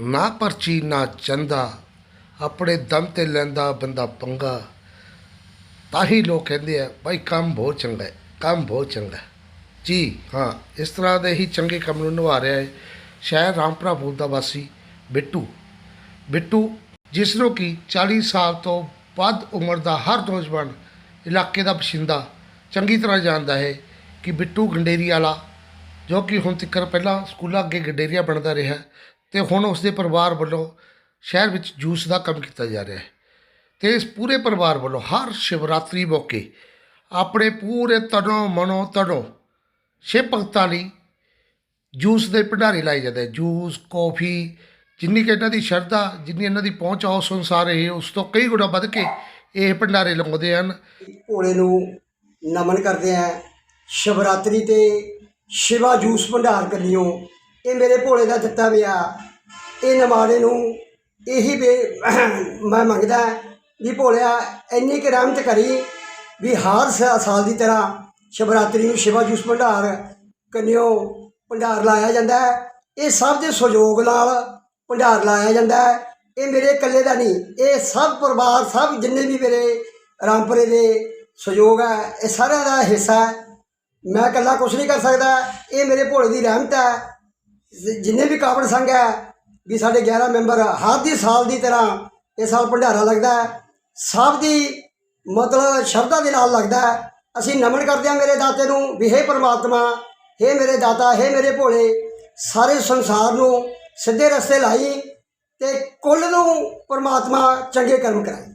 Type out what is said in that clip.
ਨਾ ਪਰਚੀ, ਨਾ ਚੰਦਾ। ਆਪਣੇ ਦਮ ਤੇ ਲੈਂਦਾ ਬੰਦਾ ਪੰਗਾ। ਤਾਂ ਹੀ ਲੋਕ ਕਹਿੰਦੇ ਆ, ਭਾਈ, ਕੰਮ ਬਹੁਤ ਚੰਗਾ ਹੈ, ਕੰਮ ਬਹੁਤ ਚੰਗਾ ਜੀ, ਹਾਂ, ਇਸ ਤਰ੍ਹਾਂ ਦੇ ਹੀ ਚੰਗੇ ਕੰਮ ਨੂੰ ਨਿਭਾ ਰਿਹਾ ਹੈ। ਸ਼ਹਿਰ ਰਾਮਪੁਰਾ ਬੂਦ ਦਾ ਵਾਸੀ ਬਿੱਟੂ। ਬਿੱਟੂ, ਜਿਸ ਨੂੰ ਕਿ 40 ਸਾਲ ਤੋਂ ਵੱਧ ਉਮਰ ਦਾ ਹਰ ਨੌਜਵਾਨ ਇਲਾਕੇ ਦਾ ਬਸ਼ਿੰਦਾ ਚੰਗੀ ਤਰ੍ਹਾਂ ਜਾਣਦਾ ਹੈ ਕਿ ਬਿੱਟੂ ਗੰਡੇਰੀ ਵਾਲਾ ਜੋ ਕਿ ਹੁਣ ਤੱਕ ਪਹਿਲਾਂ ਸਕੂਲਾਂ ਅੱਗੇ ਗੰਡੇਰੀਆ ਬਣਦਾ ਰਿਹਾ ਤੇ ਹੁਣ ਉਸ ਦੇ ਪਰਿਵਾਰ ਵੱਲੋਂ ਸ਼ਹਿਰ ਵਿੱਚ ਜੂਸ ਦਾ ਕੰਮ ਕੀਤਾ ਜਾ ਰਿਹਾ ਹੈ। ਤੇ ਇਸ ਪੂਰੇ ਪਰਿਵਾਰ ਵੱਲੋਂ ਹਰ ਸ਼ਿਵਰਾਤਰੀ ਮੌਕੇ ਆਪਣੇ ਪੂਰੇ ਤਨੋਂ ਮਨੋਂ ਤਨੋਂ ਸ਼ਿਵ ਭਗਤਾਂ ਲਈ ਜੂਸ ਦੇ ਭੰਡਾਰੇ ਲਾਏ ਜਾਂਦੇ ਜੂਸ, ਕੌਫੀ, ਜਿੰਨੀ ਕਿ ਇਹਨਾਂ ਦੀ ਸ਼ਰਧਾ, ਜਿੰਨੀ ਇਹਨਾਂ ਦੀ ਪਹੁੰਚ ਆ ਉਸ ਅਨੁਸਾਰ ਇਹ ਉਸ ਤੋਂ ਕਈ ਗੁਣਾ ਵੱਧ ਕੇ ਇਹ ਭੰਡਾਰੇ ਲਗਾਉਂਦੇ ਹਨ। ਭੋਲੇ ਨੂੰ ਨਮਨ ਕਰਦੇ ਆ। ਸ਼ਿਵਰਾਤਰੀ ਤੇ ਸ਼ਿਵਾ ਜੂਸ ਭੰਡਾਰ ਕਰਿਓ ਇਹ ਮੇਰੇ ਭੋਲੇ ਦਾ ਦਿੱਤਾ ਵਿਆ ਇਹ ਨਮਾੜੇ ਨੂੰ ਇਹੀ ਬੇ ਮੈਂ ਮੰਗਦਾ ਵੀ ਭੋਲਿਆ, ਇੰਨੀ ਕਿ ਰਹਿਮਤ ਕਰੀ ਵੀ ਹਰ ਸਾ- ਸਾਲ ਦੀ ਤਰ੍ਹਾਂ ਸ਼ਿਵਰਾਤਰੀ ਨੂੰ ਸ਼ਿਵਾ ਜੂਸ ਭੰਡਾਰ, ਕੰਨਿਓ ਭੰਡਾਰ ਲਾਇਆ ਜਾਂਦਾ ਹੈ। ਇਹ ਸਭ ਦੇ ਸਹਿਯੋਗ ਨਾਲ ਭੰਡਾਰ ਲਾਇਆ ਜਾਂਦਾ ਹੈ। ਇਹ ਮੇਰੇ ਇਕੱਲੇ ਦਾ ਨਹੀਂ, ਇਹ ਸਭ ਪਰਿਵਾਰ, ਸਭ ਜਿੰਨੇ ਵੀ ਮੇਰੇ ਰਾਮਪੁਰੇ ਦੇ ਸਹਿਯੋਗ ਹੈ, ਇਹ ਸਾਰਿਆਂ ਦਾ ਹਿੱਸਾ ਹੈ। ਮੈਂ ਇਕੱਲਾ ਕੁਝ ਨਹੀਂ ਕਰ ਸਕਦਾ। ਇਹ ਮੇਰੇ ਭੋਲੇ ਦੀ ਰਹਿਮਤ ਹੈ। ਜਿੰਨੇ ਵੀ ਕਾਬੜ ਸੰਘ ਹੈ ਵੀ ਸਾਡੇ 11 ਮੈਂਬਰ ਹਰ ਦੀ ਸਾਲ ਦੀ ਤਰ੍ਹਾਂ ਇਹ ਸਾਲ ਭੰਡਾਰਾ ਲੱਗਦਾ ਹੈ। ਸਭ ਦੀ ਮਤਲਬ ਸ਼ਰਧਾ ਦੇ ਨਾਲ ਲੱਗਦਾ ਹੈ। ਅਸੀਂ ਨਮਨ ਕਰਦੇ ਹਾਂ ਮੇਰੇ ਦਾਤੇ ਨੂੰ ਵੀ ਹੇ ਪ੍ਰਮਾਤਮਾ, ਹੇ ਮੇਰੇ ਦਾਤਾ, ਹੇ ਮੇਰੇ ਭੋਲੇ, ਸਾਰੇ ਸੰਸਾਰ ਨੂੰ ਸਿੱਧੇ ਰਸਤੇ ਲਾਈ ਤੇ ਕੁੱਲ ਨੂੰ ਪ੍ਰਮਾਤਮਾ ਚੰਗੇ ਕਰਮ ਕਰਾਈ